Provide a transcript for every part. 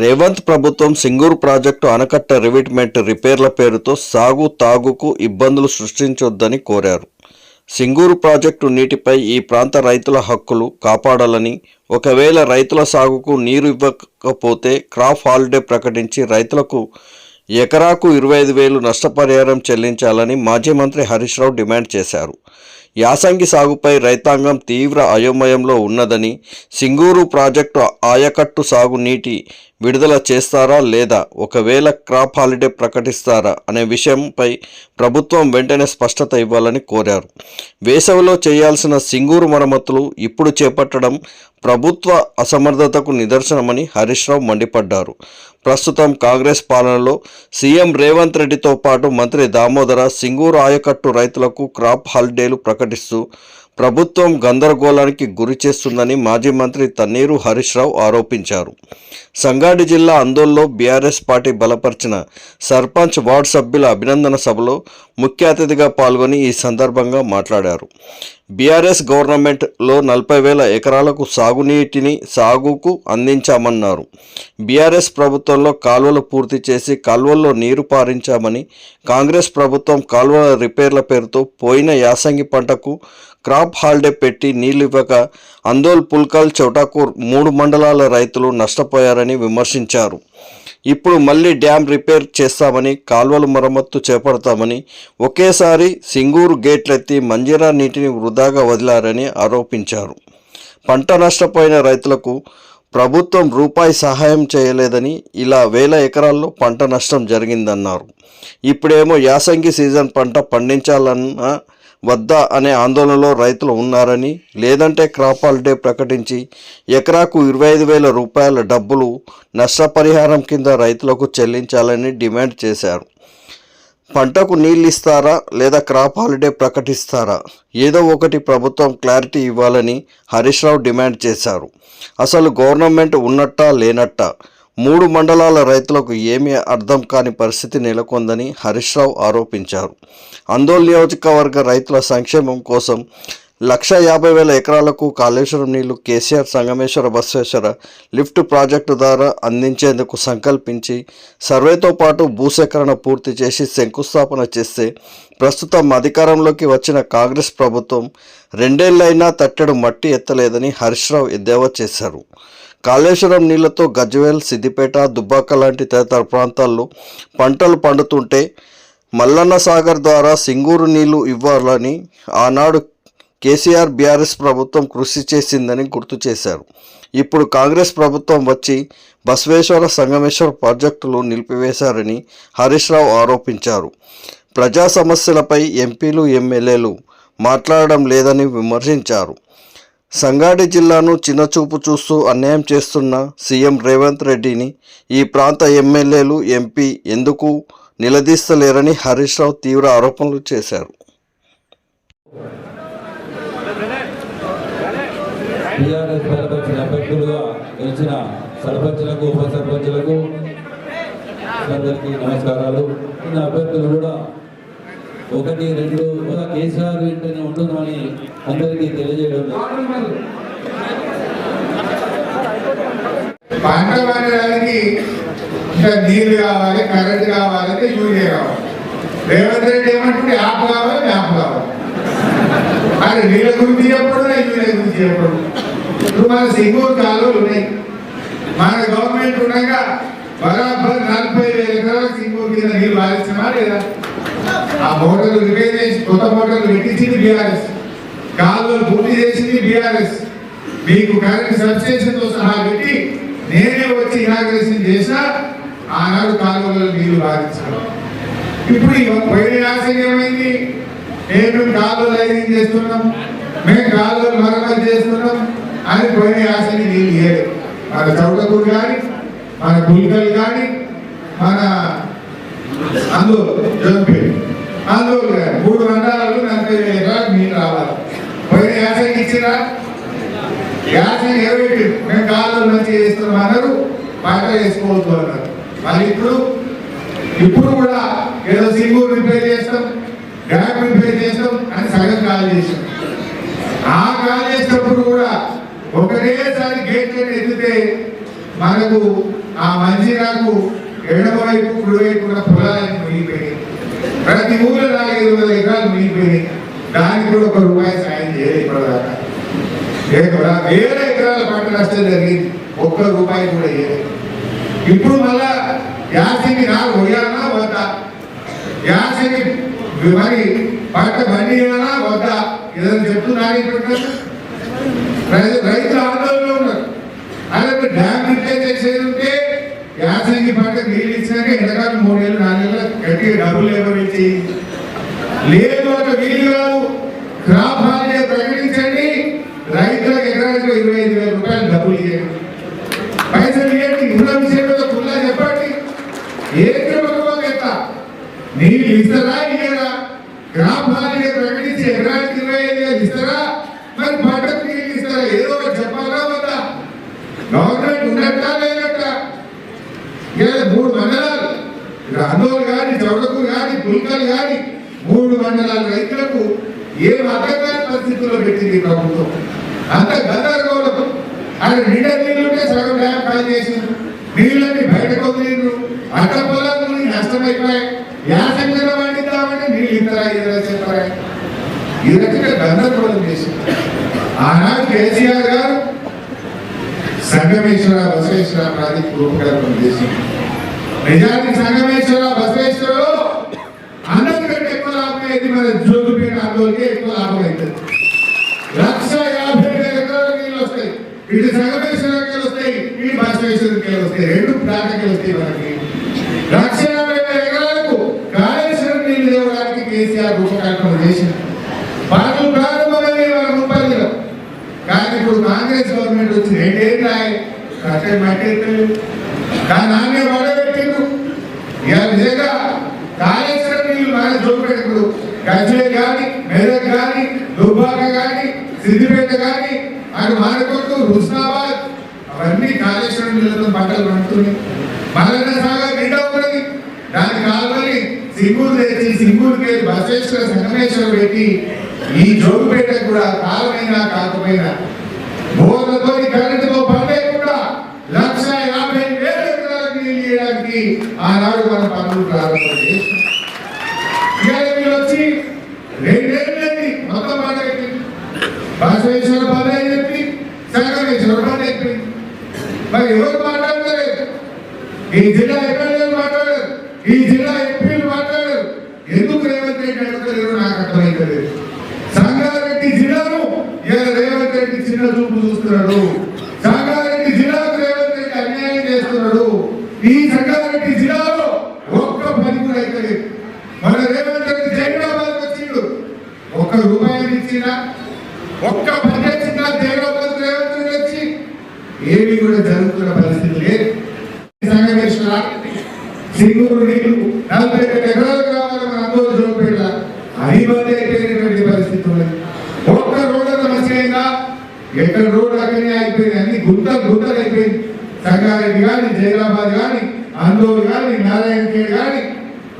రేవంత్ ప్రభుత్వం సింగూరు ప్రాజెక్టు ఆనకట్ట రివిట్మెంట్ రిపేర్ల పేరుతో సాగు తాగుకు ఇబ్బందులు సృష్టించొద్దని కోరారు. సింగూరు ప్రాజెక్టు నీటిపై ఈ ప్రాంత రైతుల హక్కులు కాపాడాలని ఒకవేళ రైతుల సాగుకు నీరు ఇవ్వకపోతే క్రాప్ హాలిడే ప్రకటించి రైతులకు ఎకరాకు ఇరవై ఐదు వేలు నష్టపరిహారం చెల్లించాలని మాజీ మంత్రి హరీష్ రావు డిమాండ్ చేశారు. యాసంగి సాగుపై రైతాంగం తీవ్ర అయోమయంలో ఉన్నదని సింగూరు ప్రాజెక్టు ఆయకట్టు సాగు నీటి విడుదల చేస్తారా లేదా ఒకవేళ క్రాప్ హాలిడే ప్రకటిస్తారా అనే విషయంపై ప్రభుత్వం వెంటనే స్పష్టత ఇవ్వాలని కోరారు. వేసవిలో చేయాల్సిన సింగూరు మరమ్మతులు ఇప్పుడు చేపట్టడం ప్రభుత్వ అసమర్థతకు నిదర్శనమని హరీష్ రావు మండిపడ్డారు. ప్రస్తుతం కాంగ్రెస్ పాలనలో సీఎం రేవంత్ రెడ్డితో పాటు మంత్రి దామోదర సింగూరు ఆయకట్టు రైతులకు క్రాప్ హాలిడేలు ప్రకటిస్తూ ప్రభుత్వం గందరగోళానికి గురి చేస్తుందని మాజీ మంత్రి తన్నీరు హరీష్ రావు ఆరోపించారు. సంగారెడ్డి జిల్లా అందోల్లో బీఆర్ఎస్ పార్టీ బలపరిచిన సర్పంచ్ వార్డు సభ్యుల అభినందన సభలో ముఖ్య అతిథిగా పాల్గొని ఈ సందర్భంగా మాట్లాడారు. బీఆర్ఎస్ గవర్నమెంట్లో నలభై వేల ఎకరాలకు సాగునీటిని సాగుకు అందించామన్నారు. బీఆర్ఎస్ ప్రభుత్వంలో కాలువలు పూర్తి చేసి కాలువల్లో నీరు పారించామని కాంగ్రెస్ ప్రభుత్వం కాలువల రిపేర్ల పేరుతో పోయిన యాసంగి పంటకు క్రాప్ హాలిడే పెట్టి నీళ్ళు ఇవ్వక అందోల్ పుల్కల్ చౌటాకూర్ మూడు మండలాల రైతులు నష్టపోయారని విమర్శించారు. ఇప్పుడు మళ్ళీ డ్యామ్ రిపేర్ చేస్తామని కాల్వలు మరమ్మత్తు చేపడతామని ఒకేసారి సింగూరు గేట్లెత్తి మంజీరా నీటిని వృధాగా వదిలారని ఆరోపించారు. పంట నష్టపోయిన రైతులకు ప్రభుత్వం రూపాయి సహాయం చేయలేదని ఇలా వేల ఎకరాల్లో పంట నష్టం జరిగిందన్నారు. ఇప్పుడేమో యాసంగి సీజన్ పంట పండించాలన్న వద్దా అనే ఆందోళనలో రైతులు ఉన్నారని లేదంటే క్రాప్ హాలిడే ప్రకటించి ఎకరాకు ఇరవై ఐదు వేల రూపాయల డబ్బులు నష్టపరిహారం కింద రైతులకు చెల్లించాలని డిమాండ్ చేశారు. పంటకు నీళ్ళు ఇస్తారా లేదా క్రాప్ హాలిడే ప్రకటిస్తారా? ఏదో ఒకటి ప్రభుత్వం క్లారిటీ ఇవ్వాలని హరీష్ రావు డిమాండ్ చేశారు. అసలు గవర్నమెంట్ ఉన్నట్టా లేనట్టా? మూడు మండలాల రైతులకు ఏమీ అర్థం కాని పరిస్థితి నెలకొందని హరీష్ రావు ఆరోపించారు. ఆందోళన నియోజకవర్గ రైతుల సంక్షేమం కోసం లక్ష యాభై వేల ఎకరాలకు కాళేశ్వరం నీళ్ళు కేసీఆర్ సంగమేశ్వర బసవేశ్వర లిఫ్ట్ ప్రాజెక్టు ద్వారా అందించేందుకు సంకల్పించి సర్వేతో పాటు భూసేకరణ పూర్తి చేసి శంకుస్థాపన చేస్తే ప్రస్తుతం అధికారంలోకి వచ్చిన కాంగ్రెస్ ప్రభుత్వం రెండేళ్ళైనా తట్టెడు మట్టి ఎత్తలేదని హరీష్ రావు ఎద్దేవా చేశారు. కాళేశ్వరం నీళ్ళతో గజ్వేల్ సిద్దిపేట దుబ్బాక లాంటి తదితర ప్రాంతాల్లో పంటలు పండుతుంటే మల్లన్న సాగర్ ద్వారా సింగూరు నీళ్ళు ఇవ్వాలని ఆనాడు కేసీఆర్ బీఆర్ఎస్ ప్రభుత్వం కృషి చేసిందని గుర్తు చేశారు. ఇప్పుడు కాంగ్రెస్ ప్రభుత్వం వచ్చి బసవేశ్వర సంగమేశ్వర ప్రాజెక్టులు నిలిపివేశారని హరీష్ రావు ఆరోపించారు. ప్రజా సమస్యలపై ఎంపీలు ఎమ్మెల్యేలు మాట్లాడడం లేదని విమర్శించారు. సంగారెడ్డి జిల్లాను చిన్నచూపు చూస్తూ అన్యాయం చేస్తున్న సీఎం రేవంత్ రెడ్డిని ఈ ప్రాంత ఎమ్మెల్యేలు ఎంపీ ఎందుకు నిలదీస్తలేరని హరీష్ రావు తీవ్ర ఆరోపణలు చేశారు. సర్పంచులకు ఉప సర్పంచులకు అందరికీ నమస్కారాలు. అభ్యర్థులు కూడా ఒకటి రెండు కూడా కేసీఆర్ వెంటనే ఉంటుందని అందరికీ తెలియజేయడం పంట పండడానికి నీళ్ళు కావాలి కరెంట్ కావాలంటే యూరియా కావాలి రేవంత్ రెడ్డి ఏమంటుంటే యాప్ కావాలి మ్యాప్ కావాలి. అది నీళ్ళ గురించి చెప్పడు యూరియా గురించి చెప్పడు ఇప్పుడు మన సింగూరు కాలువలు ఉన్నాయి. మన గవర్నమెంట్ ఉండగా బరాబర్ నలభై వేల ఎకరాల సింగూరు కింద నీళ్ళు పాలిస్తున్నా లేదా? ఆ మోటార్లు రిపేర్ చేసి కొత్త మోటార్లు పెట్టించింది బీఆర్ఎస్ కాలువలు పూర్తి చేసింది బీఆర్ఎస్ మీకు కరెంట్ సబ్స్టేషన్తో సహా పెట్టి నేనే వచ్చి ఇనాగ్రేషన్ చేసినా ఆనాడు కాలువలలో నీళ్ళు బాధించాను ఇప్పుడు పోయిన యాసంగి ఏమైంది నేను కాలువలు లైనింగ్ చేస్తున్నాం. మేము కాలువలు మరమ్మతు చేస్తున్నాం. అని పోయిన యాసంగి నీళ్ళు ఇయ్యలేదు మన చౌటకూరు కానీ మన గుల్కల్ కానీ మన అందులో జోన్పేట అందులో మూడు మండలాలు నలభై వేల ఎకరాలకు నీళ్ళు రావాలి. పోయిన యాసకి ఇచ్చినా యాసకి ఏమిటి మేము కాళ్ళు మంచిగా చేస్తున్నాం అన్నారు. పంట వేసుకోవద్దు అన్నారు. మరి ఇప్పుడు ఇప్పుడు కూడా ఏదో సింగు రిపేర్ చేస్తాం డ్యామ్ రిపేర్ చేస్తాం అని సగం కాల్ చేసాం ఆ కాల్ చేసినప్పుడు కూడా ఒకటేసారి గేట్ ఎత్తితే మనకు ఆ మంజీరాకు ఎడమవైపు కుడివైపు కుడి వైపు ఉన్న పొలాలను మునిగిపోయినాయి ప్రతి ఊళ్ళో నాలుగు ఐదు వందల ఎకరాలు మునిగిపోయినాయి దానికి కూడా ఒక రూపాయి సాయం చేయలేదు ఇప్పటిదాకా. ఎకరా వేల ఎకరాల పంట నష్టం జరిగింది. ఒక్క రూపాయి కూడా చేయలేదు ఇప్పుడు మళ్ళా యాసంగి నాలుగు పోయానా వద్దా? యాసంగి మరి పంట పండియానా వద్దా? ఏదైనా చెప్తున్నారు ఇప్పుడు రైతు- రైతులు ఆందోళనలో ఉన్నారు. అలాగే డ్యామ్ రిపేర్ చేసేది ఉంటే యాసంగి పంట నీళ్ళు ఇచ్చినాక ఎంతకాలం మూడేళ్ళు నాలుగేళ్ళు గట్టిగా డబ్బులు ఎవరు లేదు అంటే వీలు కాదు క్రాప్ హాలిడే ప్రకటించండి. రైతులకు ఎకరానికి ఇరవై ఐదు వేల రూపాయలు డబ్బులు ఇవ్వండి పైసలు ఇవ్వండి ఉన్న విషయంలో కుల్లా చెప్పండి. ఏంటి భగవాన్ ఎంత నీళ్ళు ఇస్తారా ఇయ్యరా? క్రాప్ హాలిడే ప్రకటించి ఎకరానికి ఇరవై ఐదు వేలు ఇస్తారా మరి పంటకు నీళ్ళు ఇస్తారా ఏదో ఒకటి చెప్పాలా వద్దా గవర్నమెంట్ ఉన్నట్టా లేనట్టా ఇలా మూడు మండలాలు. ఇక్కడ అన్నోలు కానీ చౌడకు కానీ పుల్కలు కానీ మూడు మండలాల రైతులకు ఏ అర్థం పరిస్థితుల్లో పెట్టింది ప్రభుత్వం? అంత గందరగోళం. అక్కడ నిండా నీళ్ళుంటే సగం డ్యామ్ ఖాళీ చేసిండ్రు. నీళ్ళని బయటకు వదిలిండ్రు. అట్ట పొలాలు నష్టమైపోయాయి. యాసంగా పండిద్దామంటే నీళ్ళు ఇంతరా ఇద్దరా చెప్పారా ఈ రకంగా గందరగోళం చేసింది ఆనాడు కేసీఆర్ గారు సంగమేశ్వర బసవేశ్వర ప్రాజెక్టు రూపకల్పన చేసింది నిజానికి సంగమేశ్వర బసవేశ్వరలో అందరికంటే ఎక్కువ లాభం అయింది మన జోగుపేట ఆందోళనకి ఎక్కువ లాభం అవుతుంది. లక్ష యాభై వేల ఎకరాల నీళ్ళు వస్తాయి. ఇటు సంగమేశ్వరకి వస్తాయి ఇటు బసవేశ్వరకి వస్తాయి. రెండు ప్రాంతకి వస్తాయి మనకి లక్ష యాభై వేల ఎకరాలకు కాళేశ్వరం నీళ్ళు ఇవ్వడానికి కేసీఆర్ రూపకల్పన చేసింది పనులు ప్రారంభమయ్యే మన ముప్పైలో కానీ ఇప్పుడు కాంగ్రెస్ గవర్నమెంట్ వచ్చి రెండేళ్ళు రాయి అంటే మట్టేస్తారు దాని నాన్నే పడబెట్టిండ్రు ఇవాళ కాళేశ్వరం నీళ్ళు మన చూపెట్టుకుడు గజ్వే కానీ మెదక్ కానీ దుబ్బాక కానీ సిద్దిపేట కానీ అటు మారకొట్టు హుస్నాబాద్ అవన్నీ కాళేశ్వరం నీళ్ళతో పంటలు పండుతున్నాయి. మల్లన్న సాగర్ నిండా ఉన్నది. దాని కాలువని సింగూరు తెచ్చి సింగూరుకి బసవేశ్వర సంగమేశ్వర పెట్టి ఈ జోగుపేట కూడా కాలమైనా కాకపోయినా బోర్లతో కరెంటు పని కూడా లక్ష యాభై వేల ఎకరాలకు నీళ్ళు ఇవ్వడానికి ఆనాడు మనం పనులు ప్రారంభం చేసి ఇవాళ వీళ్ళు వచ్చి రెండేళ్ళకి మొత్తం మాట పెట్టింది బసవేశ్వర పని అని చెప్పి సంగమేశ్వర పని చెప్పింది మరి ఎవరు మాట్లాడలేదు? ఈ జిల్లా ఎమ్మెల్యేలు మాట్లాడారు ఈ జిల్లా ఎంపీలు మాట్లాడారు ఎందుకు రేవంత్ రెడ్డి అడుగుతలేరు నాకు అర్థమైతలేదు. సంగారెడ్డి జిల్లాను ఇలా రేవంత్ రెడ్డి చిన్న చూపు చూస్తున్నాడు సంగారెడ్డి జిల్లాకు రేవంత్ రెడ్డి అన్యాయం చేస్తున్నాడు ఈ సంగారెడ్డి జిల్లాలో ఒక్క పని కూడా అయితే మన రేవంత్ రెడ్డి జైరాబాద్ వచ్చిండు. ఒక్క రూపాయి ఇచ్చిన ఒక్క పని వచ్చినా జైరాబాద్ రేవంత్ రెడ్డి వచ్చి ఏమి కూడా జరుగుతున్న పరిస్థితి లేదు. సంగమేశ్వర సింగూరు నీళ్ళు నలభై రెండు ఎకరాలు కావాలి మన అందరూ చూపెట్ట అనిబంధి అయిపోయినటువంటి పరిస్థితి ఒక్క రోడ్డు సమస్య మంచిగా ఎక్కడ రోడ్డు అక్కడనే అయిపోయింది అన్ని గుంతలు గుంతలు అయిపోయింది. సంగారెడ్డి కానీ జైరాబాద్ కానీ అందోలు కానీ నారాయణ ఖేడ్ కానీ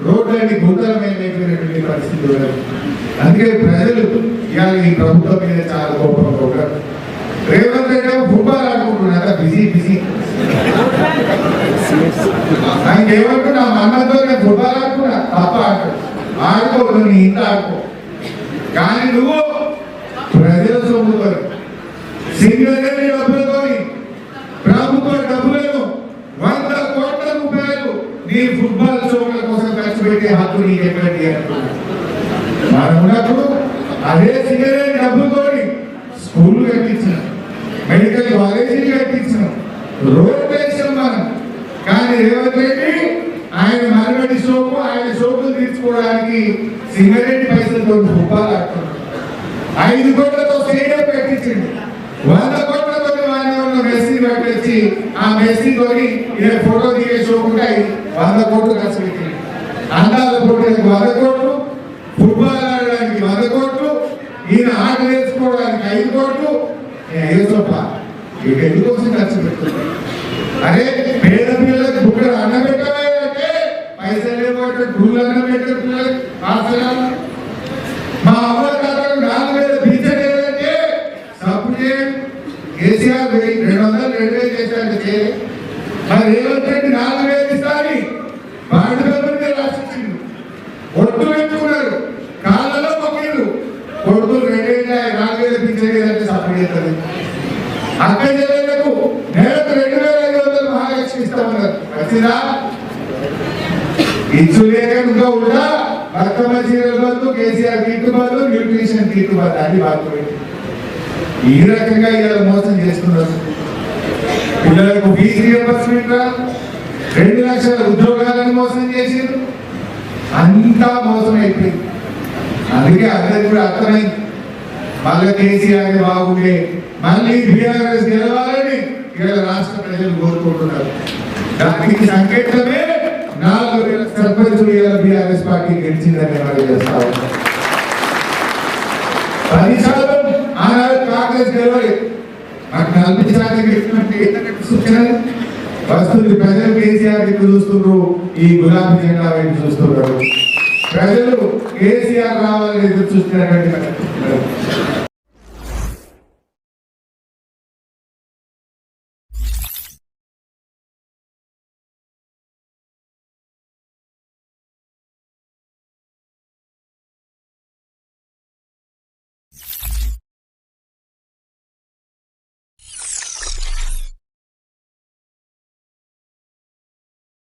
రోడ్లన్నీ గుంతలమైనటువంటి పరిస్థితులు అందుకే ప్రజలు ఇవాళ ఈ ప్రభుత్వం మీద చాలా కోపంగా ఉంటారు. రేవంత్ రెడ్డి ఫుట్బాల్ ఆడుకుంటున్నాడు బిజీ బిజీ. ఆయనకేమంటున్నా మా అన్నతో నేను ఫుట్బాల్ ఆడుకున్నా తప్ప ఆడు ఆడుకో నువ్వు ఇంత ఆడుకో. కానీ నువ్వు ప్రజల సొమ్ముతో సింగిల్ డబ్బులు ప్రభుత్వ డబ్బులను వంద కోట్ల రూపాయలు నీ ఫుట్బాల్ షోల కోసం ఖర్చు పెట్టే నీకు ఎక్కడి మనం ఉన్నప్పుడు అదే సింగరేణి డబ్బులతోని స్కూల్ కట్టించిన. మెడికల్ కాలేజీలు కట్టించిన. రోడ్ వేసాం మనం. కానీ రేవంత్ రెడ్డి ఆయన మనబడి సోపు ఆయన సోపులు తీర్చుకోవడానికి సింగరేణి పైసలతో ఫుట్బాల్ ఆడుతున్నాడు ఐదు కోట్లతో స్టేడియం పెట్టించింది వంద కోట్లతో వాడిని ఉన్న మెస్సీ పట్టించి ఆ మెస్సీ ఫోటో దిగే షోకుంటే వంద కోట్లు ఖర్చు పెట్టింది అందాల పోటీలకు వంద కోట్లు ఫుట్బాల్ ఆడడానికి వంద కోట్లు ఈయన ఆట నేర్చుకోవడానికి ఐదు కోట్లు. ఏసప్ప ఇక ఎందుకోసం ఖర్చు పెడుతుంది అరే పేద పిల్లలకు బుక్కడ అన్నం పెట్టవే అంటే పైసలు లేకపోతే గుళ్ళు అన్నం పెట్టే పిల్లలకి ఆశయాలు మా అమ్మ తాతకు నాలుగు వేల పింఛన్ ఏదంటే సబ్ కేసీఆర్ వెయ్యి రెండు వందలు రెండు వేలు చేశాడు చేయలేదు మరి రేవంత్ రెడ్డి నాలుగు వేలు ఇస్తారని బాండ్ పేపర్ మీద రాసిచ్చిండు ఒట్టు పెట్టుకున్నారు కాళ్ళలో మొక్కిండు కొడుకులు రెండేళ్ళ నాలుగు వేలు పింఛన్ సపోర్ట్ చేస్తుంది అక్క చెల్లెలకు నెలకు రెండు వేల ఐదు వందలు మహాలక్ష్మి ఇస్తామన్నారు. వచ్చిందా ఇచ్చులేక ఇంకా ఉంటా. బతుకమ్మ చీరల బదులు కేసీఆర్ గిట్టుబాటు బదులు న్యూట్రిషన్ కిట్టు అది బాగుంది ఈ రకంగా ఇలా మోసం చేస్తున్నారు. పిల్లలకు ఫీజు రియంబర్స్మెంట్? రా రెండు లక్షల ఉద్యోగాలను మోసం చేసిండ్రు. అంతా మోసం అయిపోయింది. అందుకే అందరికి కూడా అర్థమైంది. మళ్ళీ కేసీఆర్ బాగుండే. మళ్ళీ బీఆర్ఎస్ గెలవాలని ఇవాళ రాష్ట్ర ప్రజలు కోరుకుంటున్నారు. దానికి సంకేతమే నాలుగు వేల సర్పంచులు ఇవాళ బీఆర్ఎస్ పార్టీ గెలిచిందని మనం చేస్తా ఉన్నాం. పది శాతం ఆనాడు కాంగ్రెస్ గెలవాలి. మాకు నలభై శాతం గెలిచినట్టు ఏంటంటే సూచనలు. వస్తుంది ప్రజలు కేసీఆర్ వైపు చూస్తున్నారు ఈ గులాబీ జెండా వైపు చూస్తున్నారు ప్రజలు కేసీఆర్ రావాలని ఎదురు చూస్తున్నటువంటి